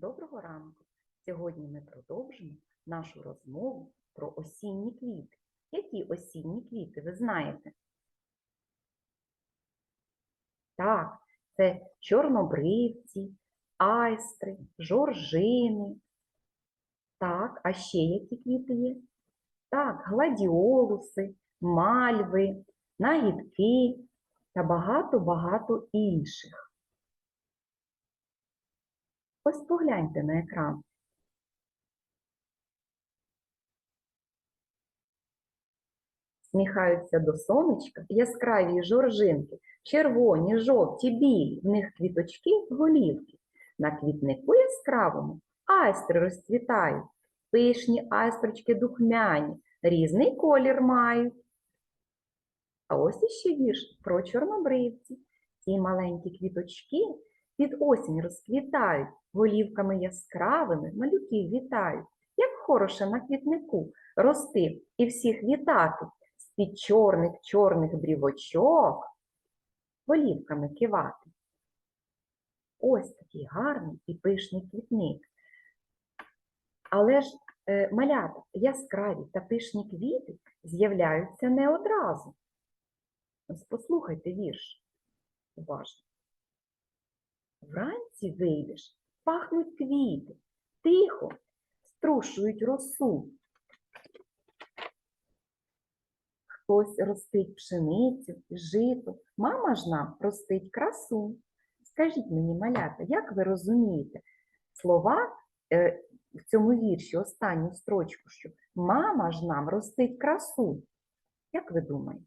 Доброго ранку! Сьогодні ми продовжимо нашу розмову про осінні квіти. Які осінні квіти ви знаєте? Так, це чорнобривці, айстри, жоржини. Так, а ще які квіти є? Так, гладіолуси, мальви, нагідки та багато-багато інших. Ось погляньте на екран. Сміхаються до сонечка яскраві жоржинки, червоні, жовті, білі, в них квіточки, голівки. На квітнику яскравому айстри розцвітають, пишні айстрочки духмяні, різний колір мають. А ось іще вірш про чорнобривці. Ці маленькі квіточки під осінь розквітають, голівками яскравими малюків вітають. Як хороше на квітнику рости і всіх вітати, з-під чорних чорних брівочок голівками кивати. Ось такий гарний і пишний квітник. Але ж е, малята яскраві та пишні квіти з'являються не одразу. Ось послухайте вірш. Уважно. Вранці вийдеш, пахнуть квіти, тихо струшують росу. Хтось ростить пшеницю, жито, мама ж нам ростить красу. Скажіть мені, малята, як ви розумієте слова е, в цьому вірші, останню строчку, що мама ж нам ростить красу? Як ви думаєте?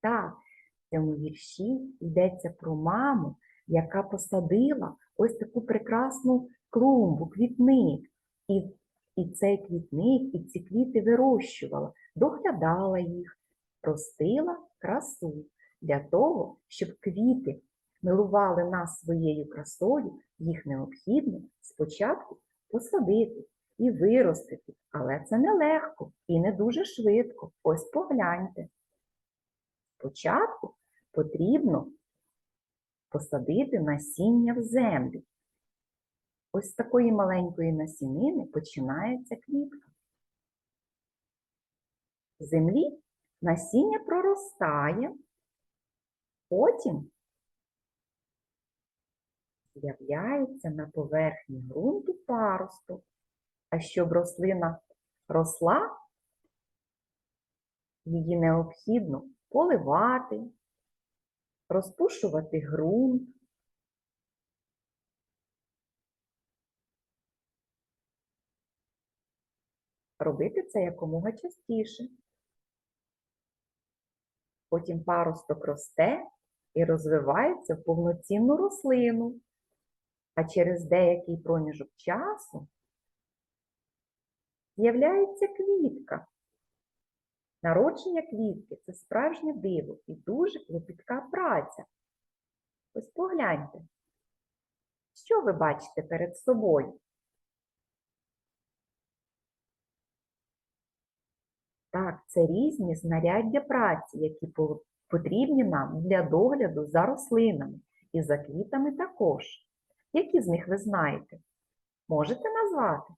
Так, в цьому вірші йдеться про маму, яка посадила ось таку прекрасну клумбу, квітник. І, і цей квітник, і ці квіти вирощувала, доглядала їх, ростила красу для того, щоб квіти милували нас своєю красою, їх необхідно спочатку посадити і виростити. Але це нелегко і не дуже швидко. Ось погляньте. Спочатку потрібно посадити насіння в землю. Ось з такої маленької насінини починається квітка. В землі насіння проростає, потім з'являється на поверхні ґрунту паросток. А щоб рослина росла, її необхідно поливати, розпушувати ґрунт. Робити це якомога частіше. Потім паросток росте і розвивається в повноцінну рослину. А через деякий проміжок часу з'являється квітка. Народження квітки це справжнє диво і дуже клопітка праця. Ось погляньте, що ви бачите перед собою? Так, це різні знаряддя праці, які потрібні нам для догляду за рослинами і за квітами також. Які з них ви знаєте? Можете назвати?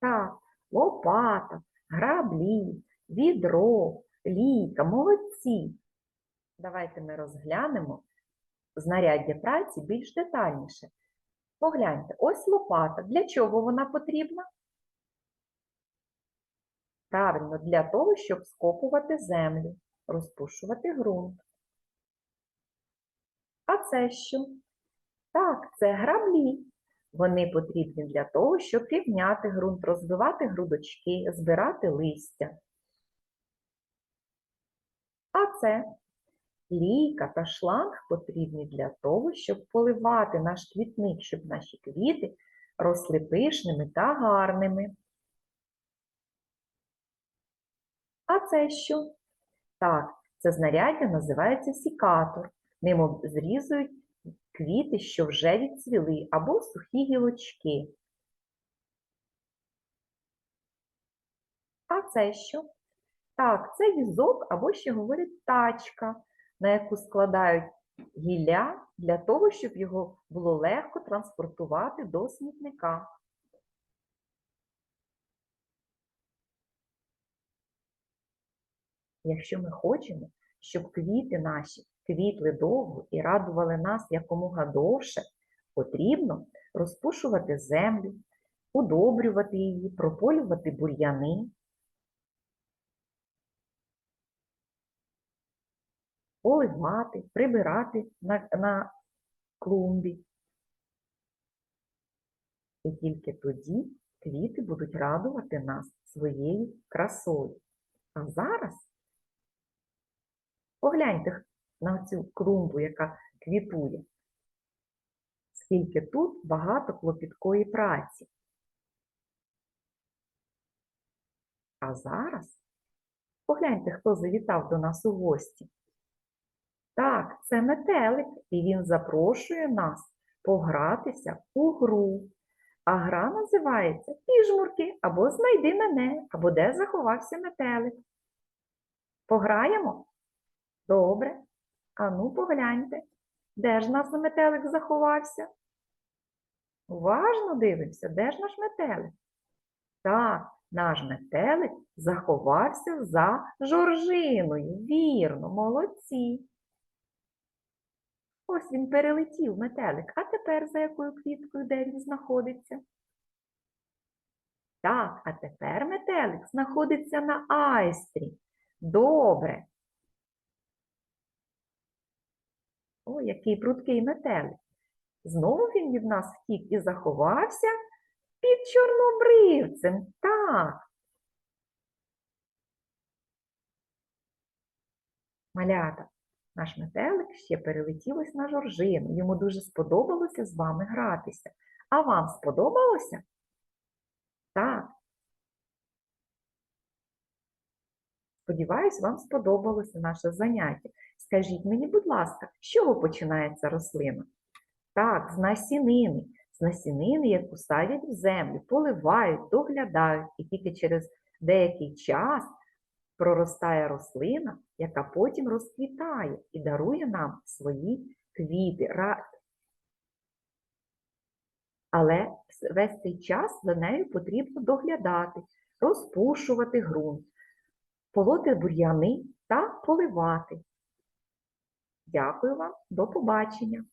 Так, лопата, граблі, відро, лійка, молодці. Давайте ми розглянемо знаряддя праці більш детальніше. Погляньте, ось лопата. Для чого вона потрібна? Правильно, для того, щоб скопувати землю, розпушувати ґрунт. А це що? Так, це граблі. Вони потрібні для того, щоб рівняти ґрунт, розбивати грудочки, збирати листя. А це лійка та шланг потрібні для того, щоб поливати наш квітник, щоб наші квіти росли пишними та гарними. А це що? Так, це знаряддя називається сікатор. Ним зрізують квіти, що вже відцвіли, або сухі гілочки. А це що? Так, це візок або ще говорять тачка, на яку складають гілля для того, щоб його було легко транспортувати до смітника. Якщо ми хочемо, щоб квіти наші квітли довго і радували нас якомога довше, потрібно розпушувати землю, удобрювати її, прополювати бур'яни, поливати, прибирати на, на клумбі. І тільки тоді квіти будуть радувати нас своєю красою. А зараз погляньте на цю клумбу, яка квітує. Скільки тут багато клопіткої праці. А зараз погляньте, хто завітав до нас у гості. Так, це метелик, і він запрошує нас погратися у гру. А гра називається Піжмурки або Знайди мене, або Де заховався метелик. Пограємо? Добре. А ну погляньте, де ж наш метелик заховався? Уважно дивимося, де ж наш метелик? Так, наш метелик заховався за жоржиною. Вірно, молодці. Ось він перелетів метелик. А тепер за якою квіткою, де він знаходиться? Так, а тепер метелик знаходиться на айстрі. Добре. Який прудкий метелик. Знову він від нас втік і заховався під чорнобривцем. Так. Малята, наш метелик ще перелетів ось на жоржину. Йому дуже сподобалося з вами гратися. А вам сподобалося? Так. Сподіваюсь, вам сподобалося наше заняття. Скажіть мені, будь ласка, з чого починається рослина? Так, з насінини. З насінини, яку садять в землю, поливають, доглядають, і тільки через деякий час проростає рослина, яка потім розквітає і дарує нам свої квіти. Але весь цей час за нею потрібно доглядати, розпушувати ґрунт, полоти бур'яни та поливати. Дякую вам, до побачення!